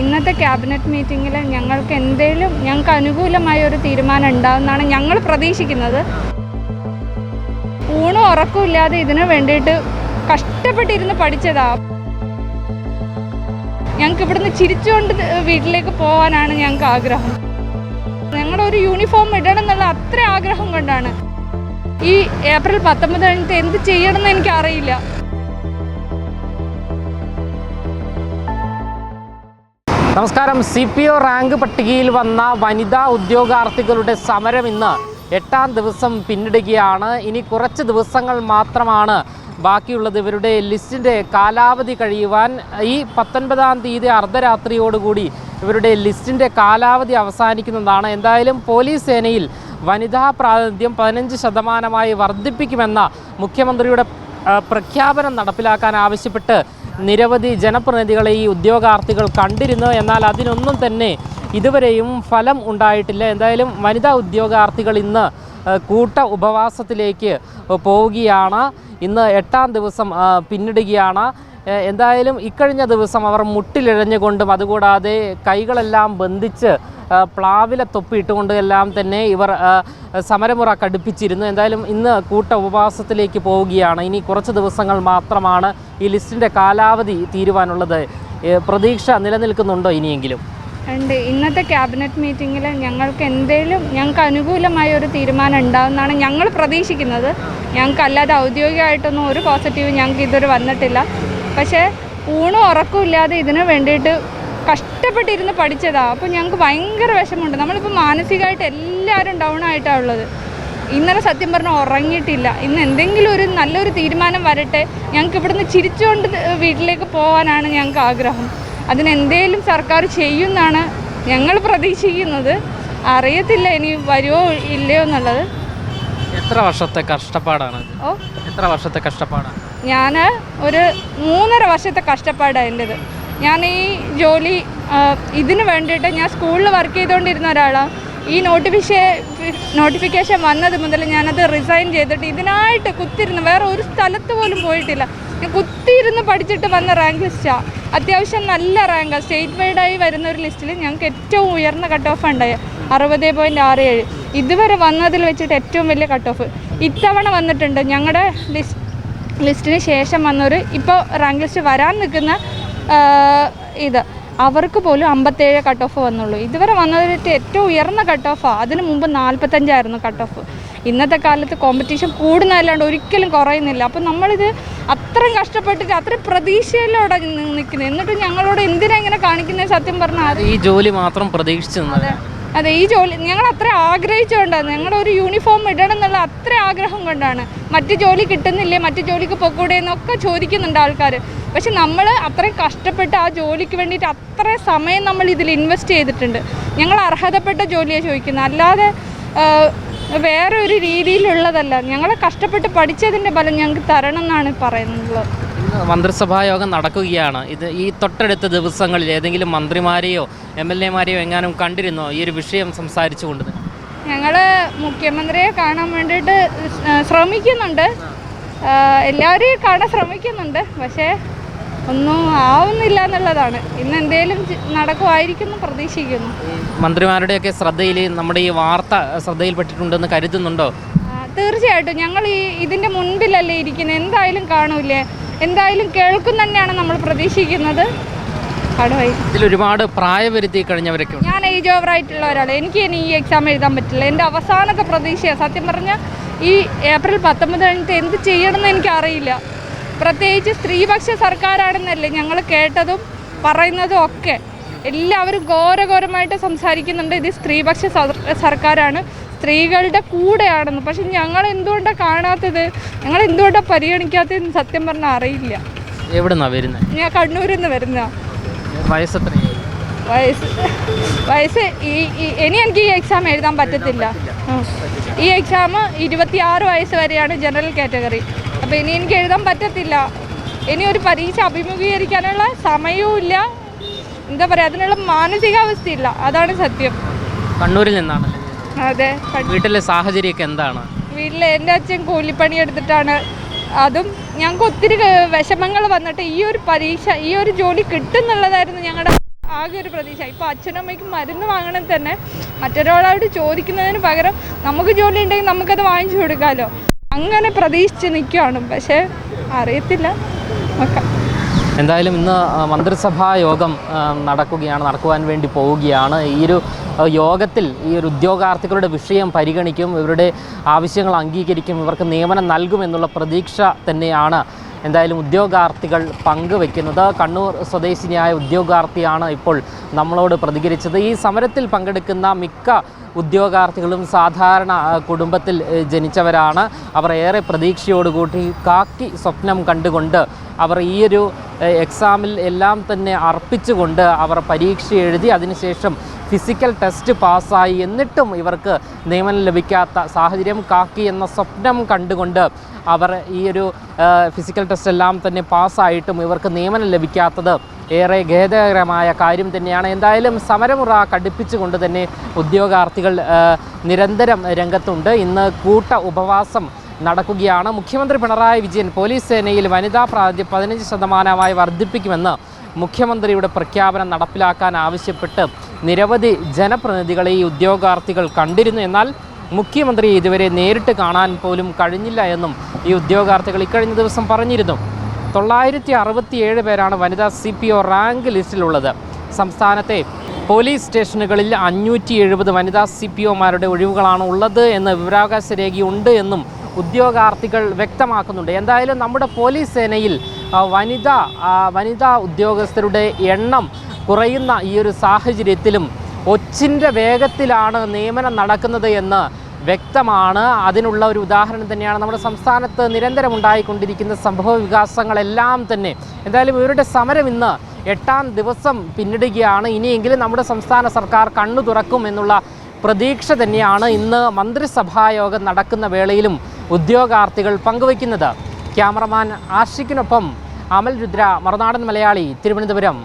ഇന്നത്തെ ക്യാബിനറ്റ് മീറ്റിംഗിൽ ഞങ്ങൾക്ക് എന്തെങ്കിലും ഞങ്ങൾക്ക് അനുകൂലമായ ഒരു തീരുമാനം ഉണ്ടാവുമെന്നാണ് ഞങ്ങൾ പ്രതീക്ഷിക്കുന്നത്. ഊണും ഉറക്കമില്ലാതെ ഇതിനു വേണ്ടിയിട്ട് കഷ്ടപ്പെട്ടിരുന്ന് പഠിച്ചതാ. ഞങ്ങൾക്ക് ഇവിടുന്ന് ചിരിച്ചുകൊണ്ട് വീട്ടിലേക്ക് പോകാനാണ് ഞങ്ങൾക്ക് ആഗ്രഹം. ഞങ്ങളുടെ ഒരു യൂണിഫോം ഇടണം എന്നുള്ള അത്ര ആഗ്രഹം കൊണ്ടാണ്. ഈ ഏപ്രിൽ പത്തൊമ്പത് കഴിഞ്ഞിട്ട് എന്ത് ചെയ്യണമെന്ന് എനിക്കറിയില്ല. നമസ്കാരം. സി പി ഒ റാങ്ക് പട്ടികയിൽ വന്ന വനിതാ ഉദ്യോഗാർത്ഥികളുടെ സമരം ഇന്ന് എട്ടാം ദിവസം പിന്നിടുകയാണ്. ഇനി കുറച്ച് ദിവസങ്ങൾ മാത്രമാണ് ബാക്കിയുള്ളത്. ഇവരുടെ ലിസ്റ്റിന്റെ കാലാവധി കഴിയുവാൻ ഈ പത്തൊൻപതാം തീയതി അർദ്ധരാത്രിയോടുകൂടി ഇവരുടെ ലിസ്റ്റിന്റെ കാലാവധി അവസാനിക്കുന്നതാണ്. എന്തായാലും പോലീസ് സേനയിൽ വനിതാ പ്രാതിനിധ്യം പതിനഞ്ച് ശതമാനമായി വർദ്ധിപ്പിക്കുമെന്ന മുഖ്യമന്ത്രിയുടെ പ്രഖ്യാപനം നടപ്പിലാക്കാൻ ആവശ്യപ്പെട്ട് നിരവധി ജനപ്രതിനിധികളെ ഈ ഉദ്യോഗാർത്ഥികൾ കണ്ടിരുന്നു. എന്നാൽ അതിനൊന്നും തന്നെ ഇതുവരെയും ഫലം ഉണ്ടായിട്ടില്ല. എന്തായാലും വനിതാ ഉദ്യോഗാർത്ഥികൾ ഇന്ന് കൂട്ട ഉപവാസത്തിലേക്ക് പോവുകയാണ്. ഇന്ന് എട്ടാം ദിവസം പിന്നിടുകയാണ്. എന്തായാലും ഇക്കഴിഞ്ഞ ദിവസം അവർ മുട്ടിലിഴഞ്ഞുകൊണ്ടും അതുകൂടാതെ കൈകളെല്ലാം ബന്ധിച്ച് പ്ലാവിലെ തൊപ്പിയിട്ടുകൊണ്ട് എല്ലാം തന്നെ ഇവർ സമരമുറ കടുപ്പിച്ചിരുന്നു. എന്തായാലും ഇന്ന് കൂട്ട ഉപവാസത്തിലേക്ക് പോവുകയാണ്. ഇനി കുറച്ച് ദിവസങ്ങൾ മാത്രമാണ് ഈ ലിസ്റ്റിന്റെ കാലാവധി തീരുവാനുള്ളത്. പ്രതീക്ഷ നിലനിൽക്കുന്നുണ്ടോ ഇനിയെങ്കിലും? ഉണ്ട്. ഇന്നത്തെ ക്യാബിനറ്റ് മീറ്റിങ്ങിൽ ഞങ്ങൾക്ക് എന്തെങ്കിലും ഞങ്ങൾക്ക് അനുകൂലമായ ഒരു തീരുമാനം ഉണ്ടാകുമെന്നാണ് ഞങ്ങൾ പ്രതീക്ഷിക്കുന്നത്. ഞങ്ങൾക്ക് അല്ലാതെ ഔദ്യോഗികമായിട്ടൊന്നും ഒരു പോസിറ്റീവ് ഞങ്ങൾക്ക് ഇതുവരെ വന്നിട്ടില്ല. പക്ഷേ ഊണും ഉറക്കമില്ലാതെ ഇതിനു വേണ്ടിയിട്ട് കഷ്ടപ്പെട്ടിരുന്ന് പഠിച്ചതാണ് അപ്പോൾ ഞങ്ങൾക്ക് ഭയങ്കര വിഷമമുണ്ട്. നമ്മളിപ്പോൾ മാനസികമായിട്ട് എല്ലാവരും ഡൗൺ ആയിട്ടാണ് ഉള്ളത്. ഇന്നലെ സത്യം പറഞ്ഞാൽ ഉറങ്ങിയിട്ടില്ല. ഇന്ന് എന്തെങ്കിലും ഒരു നല്ലൊരു തീരുമാനം വരട്ടെ. ഞങ്ങൾക്ക് ഇവിടുന്ന് ചിരിച്ചുകൊണ്ട് വീട്ടിലേക്ക് പോകാനാണ് ഞങ്ങൾക്ക് ആഗ്രഹം. അതിനെന്തേലും സർക്കാർ ചെയ്യുമെന്നാണ് ഞങ്ങൾ പ്രതീക്ഷിക്കുന്നത്. അറിയത്തില്ല ഇനി വരുമോ ഇല്ലയോ എന്നുള്ളത്. എത്ര വർഷത്തെ കഷ്ടപ്പാടാണ്? ഓ. എത്ര വർഷത്തെ കഷ്ടപ്പാടാണ്? ഞാൻ ഒരു മൂന്നര വർഷത്തെ കഷ്ടപ്പാടാണ് എന്റെത്. ഞാൻ ഈ ജോലി ഇതിന് വേണ്ടിയിട്ട് ഞാൻ സ്കൂളിൽ വർക്ക് ചെയ്തുകൊണ്ടിരുന്ന ഒരാളാണ് ഈ നോട്ടിഫിക്കേ നോട്ടിഫിക്കേഷൻ വന്നത് മുതൽ ഞാനത് റിസൈൻ ചെയ്തിട്ട് ഇതിനായിട്ട് കുത്തിരുന്ന് വേറെ ഒരു സ്ഥലത്ത് പോലും പോയിട്ടില്ല. ഞാൻ കുത്തിയിരുന്ന് പഠിച്ചിട്ട് വന്ന റാങ്ക് ലിസ്റ്റാണ് അത്യാവശ്യം നല്ല റാങ്കാണ് സ്റ്റേറ്റ് വൈഡായി വരുന്ന ഒരു ലിസ്റ്റിൽ ഞങ്ങൾക്ക് ഏറ്റവും ഉയർന്ന കട്ട് ഓഫ് ഉണ്ടായ അറുപത് പോയിന്റ് ആറ് ഏഴ്. ഇതുവരെ വന്നതിൽ വെച്ചിട്ട് ഏറ്റവും വലിയ കട്ട് ഓഫ് ഇത്തവണ വന്നിട്ടുണ്ട് ഞങ്ങളുടെ ലിസ്റ്റ് ലിസ്റ്റിന് ശേഷം വന്നൊരു ഇപ്പോൾ റാങ്ക് ലിസ്റ്റ് വരാൻ നിൽക്കുന്ന ഇത്. അവർക്ക് പോലും അമ്പത്തേഴ് കട്ട് ഓഫ് വന്നുള്ളൂ. ഇതുവരെ വന്നതിൽ ഏറ്റവും ഉയർന്ന കട്ട് ഓഫാണ് അതിന് മുമ്പ് നാൽപ്പത്തഞ്ചായിരുന്നു കട്ട് ഓഫ് ഇന്നത്തെ കാലത്ത് കോമ്പറ്റീഷൻ കൂടുന്നതല്ലാണ്ട് ഒരിക്കലും കുറയുന്നില്ല. അപ്പം നമ്മളിത് അത്രയും കഷ്ടപ്പെട്ടിട്ട് അത്രയും പ്രതീക്ഷയിലൂടെ നിൽക്കുന്നത് എന്നിട്ട് ഞങ്ങളോട് എന്തിനാ ഇങ്ങനെ കാണിക്കുന്നത് സത്യം പറഞ്ഞാൽ? ഈ ജോലി മാത്രം പ്രതീക്ഷിച്ചു അതെ ഈ ജോലി ഞങ്ങൾ അത്ര ആഗ്രഹിച്ചുകൊണ്ടാണ്. ഞങ്ങളുടെ ഒരു യൂണിഫോം ഇടണം എന്നുള്ള അത്ര ആഗ്രഹം കൊണ്ടാണ്. മറ്റ് ജോലി കിട്ടുന്നില്ലേ മറ്റ് ജോലിക്ക് പൊക്കൂടെ എന്നൊക്കെ ചോദിക്കുന്നുണ്ട് ആൾക്കാർ പക്ഷെ നമ്മൾ അത്രയും കഷ്ടപ്പെട്ട് ആ ജോലിക്ക് വേണ്ടിയിട്ട് അത്ര സമയം നമ്മൾ ഇതിൽ ഇൻവെസ്റ്റ് ചെയ്തിട്ടുണ്ട്. ഞങ്ങൾ അർഹതപ്പെട്ട ജോലിയാണ് ചോദിക്കുന്നത്. അല്ലാതെ വേറെ ഒരു രീതിയിലുള്ളതല്ല. ഞങ്ങൾ കഷ്ടപ്പെട്ട് പഠിച്ചതിന്റെ ഫലം ഞങ്ങൾക്ക് തരണം എന്നാണ് പറയുന്നത്. മന്ത്രിസഭാ യോഗം നടക്കുകയാണ്. ഇത് ഈ തൊട്ടടുത്ത ദിവസങ്ങളിൽ ഏതെങ്കിലും മന്ത്രിമാരെയോ എം എൽ എമാരെയോ എങ്ങാനും കണ്ടിരുന്നോ? ഈ ഒരു വിഷയം സംസാരിച്ചുകൊണ്ട്? ഞങ്ങൾ മുഖ്യമന്ത്രിയെ കാണാൻ വേണ്ടിയിട്ട് ശ്രമിക്കുന്നുണ്ട്. എല്ലാവരെയും കാണാൻ ശ്രമിക്കുന്നുണ്ട്. പക്ഷേ ഒന്നും ആവുന്നില്ല എന്നുള്ളതാണ്. ഇന്ന് എന്തേലും നടക്കുമായിരിക്കും എന്ന് പ്രതീക്ഷിക്കുന്നു. മന്ത്രിമാരുടെയൊക്കെ ശ്രദ്ധയിൽ നമ്മുടെ ഈ വാർത്ത ശ്രദ്ധയിൽപ്പെട്ടിട്ടുണ്ടെന്ന് കരുതുന്നുണ്ടോ? തീർച്ചയായിട്ടും. ഞങ്ങൾ ഈ ഇതിന്റെ മുൻപിലല്ലേ ഇരിക്കുന്നത് എന്തായാലും കാണൂലേ എന്തായാലും കേൾക്കും തന്നെയാണ് നമ്മൾ പ്രതീക്ഷിക്കുന്നത്. ഇതിൽ ഒരുപാട് പ്രായപരിധി കഴിഞ്ഞവരൊക്കെ ഞാൻ ഏജ് ഓവർ ആയിട്ടുള്ള ഒരാൾ എനിക്ക് ഇനി ഈ എക്സാം എഴുതാൻ പറ്റില്ല. എന്റെ അവസാനത്തെ പ്രതീക്ഷയാണ് സത്യം പറഞ്ഞാൽ ഈ ഏപ്രിൽ പത്തൊമ്പത് കഴിഞ്ഞിട്ട് എന്ത് ചെയ്യണമെന്ന് എനിക്കറിയില്ല. പ്രത്യേകിച്ച് സ്ത്രീപക്ഷ സർക്കാരാണെന്നല്ലേ ഞങ്ങൾ കേട്ടതും പറയുന്നതും ഒക്കെ. എല്ലാവരും ഘോരഘോരമായിട്ട് സംസാരിക്കുന്നുണ്ട്. ഇത് സ്ത്രീപക്ഷ സർക്കാരാണ്. സ്ത്രീകളുടെ കൂടെയാണെന്ന്. പക്ഷെ ഞങ്ങൾ എന്തുകൊണ്ടാണ് കാണാത്തത്? ഞങ്ങൾ എന്തുകൊണ്ടാണ് പരിഗണിക്കാത്തതെന്ന് സത്യം പറഞ്ഞാൽ അറിയില്ല. വരുന്നത് ഞാൻ കണ്ണൂരിൽ നിന്ന് വരുന്ന വയസ്സ് വയസ്സ് ഈ- ഇനി എനിക്ക് ഈ എക്സാം എഴുതാൻ പറ്റത്തില്ല. ഈ എക്സാം ഇരുപത്തിയാറ് വയസ്സ് വരെയാണ് ജനറൽ കാറ്റഗറി അപ്പോൾ ഇനി എനിക്ക് എഴുതാൻ പറ്റത്തില്ല. ഇനി ഒരു പരീക്ഷ അഭിമുഖീകരിക്കാനുള്ള സമയവും ഇല്ല. എന്താ പറയുക അതിനുള്ള മാനസികാവസ്ഥയില്ല. അതാണ് സത്യം. കണ്ണൂരിൽ നിന്നാണ്. അതെ വീട്ടിലെ സാഹചര്യമൊക്കെ എന്താണ്? വീട്ടിലെ എന്റെ അച്ഛൻ കൂലിപ്പണി എടുത്തിട്ടാണ്. അതും ഞങ്ങൾക്ക് ഒത്തിരി വിഷമങ്ങൾ വന്നിട്ട് ഈ ഒരു പരീക്ഷ ഈ ഒരു ജോലി കിട്ടുന്നുള്ളതായിരുന്നു ഞങ്ങളുടെ ആകെ ഒരു പ്രതീക്ഷ. ഇപ്പോൾ അച്ഛനും അമ്മയ്ക്ക് മരുന്ന് വാങ്ങണം തന്നെ. മറ്റൊരാളോട് ചോദിക്കുന്നതിന് പകരം നമുക്ക് ജോലി ഉണ്ടെങ്കിൽ നമുക്കത് വാങ്ങിച്ചു കൊടുക്കാമല്ലോ അങ്ങനെ പ്രതീക്ഷിച്ച് നിൽക്കുകയാണ്. പക്ഷേ അറിയത്തില്ല. എന്തായാലും ഇന്ന് മന്ത്രിസഭാ യോഗം നടക്കുകയാണ് നടക്കുവാൻ വേണ്ടി പോവുകയാണ്. ഈ ഒരു യോഗത്തിൽ ഈ ഒരു ഉദ്യോഗാർത്ഥികളുടെ വിഷയം പരിഗണിക്കും ഇവരുടെ ആവശ്യങ്ങൾ അംഗീകരിക്കും ഇവർക്ക് നിയമനം നൽകുമെന്നുള്ള പ്രതീക്ഷ തന്നെയാണ് എന്തായാലും ഉദ്യോഗാർത്ഥികൾ പങ്കുവെക്കുന്നത്. കണ്ണൂർ സ്വദേശിനിയായ ഉദ്യോഗാർത്ഥിയാണ് ഇപ്പോൾ നമ്മളോട് പ്രതികരിച്ചത്. ഈ സമരത്തിൽ പങ്കെടുക്കുന്ന മിക്ക ഉദ്യോഗാർത്ഥികളും സാധാരണ കുടുംബത്തിൽ ജനിച്ചവരാണ്. അവർ ഏറെ പ്രതീക്ഷയോടുകൂടി കാക്കി സ്വപ്നം കണ്ടുകൊണ്ട് അവർ ഈയൊരു എക്സാമിൽ എല്ലാം തന്നെ അർപ്പിച്ചുകൊണ്ട് അവർ പരീക്ഷ എഴുതി അതിനുശേഷം ഫിസിക്കൽ ടെസ്റ്റ് പാസ്സായി. എന്നിട്ടും ഇവർക്ക് നിയമനം ലഭിക്കാത്ത സാഹചര്യം കാക്കി എന്ന സ്വപ്നം കണ്ടുകൊണ്ട് അവർ ഈ ഒരു ഫിസിക്കൽ ടെസ്റ്റ് എല്ലാം തന്നെ പാസ്സായിട്ടും ഇവർക്ക് നിയമനം ലഭിക്കാത്തത് ഏറെ ഖേദകരമായ കാര്യം തന്നെയാണ്. എന്തായാലും സമരമുറ കടുപ്പിച്ചുകൊണ്ട് തന്നെ ഉദ്യോഗാർത്ഥികൾ നിരന്തരം രംഗത്തുണ്ട്. ഇന്ന് കൂട്ട ഉപവാസം നടക്കുകയാണ്. മുഖ്യമന്ത്രി പിണറായി വിജയൻ പോലീസ് സേനയിൽ വനിതാ പ്രാതിനിധ്യം പതിനഞ്ച് ശതമാനമായി വർദ്ധിപ്പിക്കുമെന്ന് മുഖ്യമന്ത്രിയുടെ പ്രഖ്യാപനം നടപ്പിലാക്കാൻ ആവശ്യപ്പെട്ട് നിരവധി ജനപ്രതിനിധികളെ ഈ ഉദ്യോഗാർത്ഥികൾ കണ്ടിരുന്നു. എന്നാൽ മുഖ്യമന്ത്രി ഇതുവരെ നേരിട്ട് കാണാൻ പോലും കഴിഞ്ഞില്ല എന്നും ഈ ഉദ്യോഗാർത്ഥികൾ ഇക്കഴിഞ്ഞ ദിവസം പറഞ്ഞിരുന്നു. തൊള്ളായിരത്തി അറുപത്തിയേഴ് പേരാണ് വനിതാ സി പി ഒ റാങ്ക് ലിസ്റ്റിലുള്ളത്. സംസ്ഥാനത്തെ പോലീസ് സ്റ്റേഷനുകളിൽ അഞ്ഞൂറ്റി എഴുപത് വനിതാ സി പി ഒമാരുടെ ഒഴിവുകളാണ് ഉള്ളത് എന്ന് വിവരാവകാശ രേഖയുണ്ട് എന്നും ഉദ്യോഗാർത്ഥികൾ വ്യക്തമാക്കുന്നുണ്ട്. എന്തായാലും നമ്മുടെ പോലീസ് സേനയിൽ വനിതാ വനിതാ ഉദ്യോഗസ്ഥരുടെ എണ്ണം കുറയുന്ന ഈ ഒരു സാഹചര്യത്തിലും ഒച്ചിന്റെ വേഗത്തിലാണ് നിയമനം നടക്കുന്നത് എന്ന് വ്യക്തമാണ്. അതിനുള്ള ഒരു ഉദാഹരണം തന്നെയാണ് നമ്മുടെ സംസ്ഥാനത്ത് നിരന്തരം ഉണ്ടായിക്കൊണ്ടിരിക്കുന്ന സംഭവ വികാസങ്ങളെല്ലാം തന്നെ. എന്തായാലും ഇവരുടെ സമരം ഇന്ന് എട്ടാം ദിവസം പിന്നിടുകയാണ്. ഇനിയെങ്കിലും നമ്മുടെ സംസ്ഥാന സർക്കാർ കണ്ണു തുറക്കും എന്നുള്ള പ്രതീക്ഷ തന്നെയാണ് ഇന്ന് മന്ത്രിസഭായോഗം നടക്കുന്ന വേളയിലും ഉദ്യോഗാർത്ഥികൾ പങ്കുവയ്ക്കുന്നത്. ക്യാമറമാൻ ആഷിക്കിനൊപ്പം അമൽ രുദ്ര മറുനാടൻ മലയാളി തിരുവനന്തപുരം.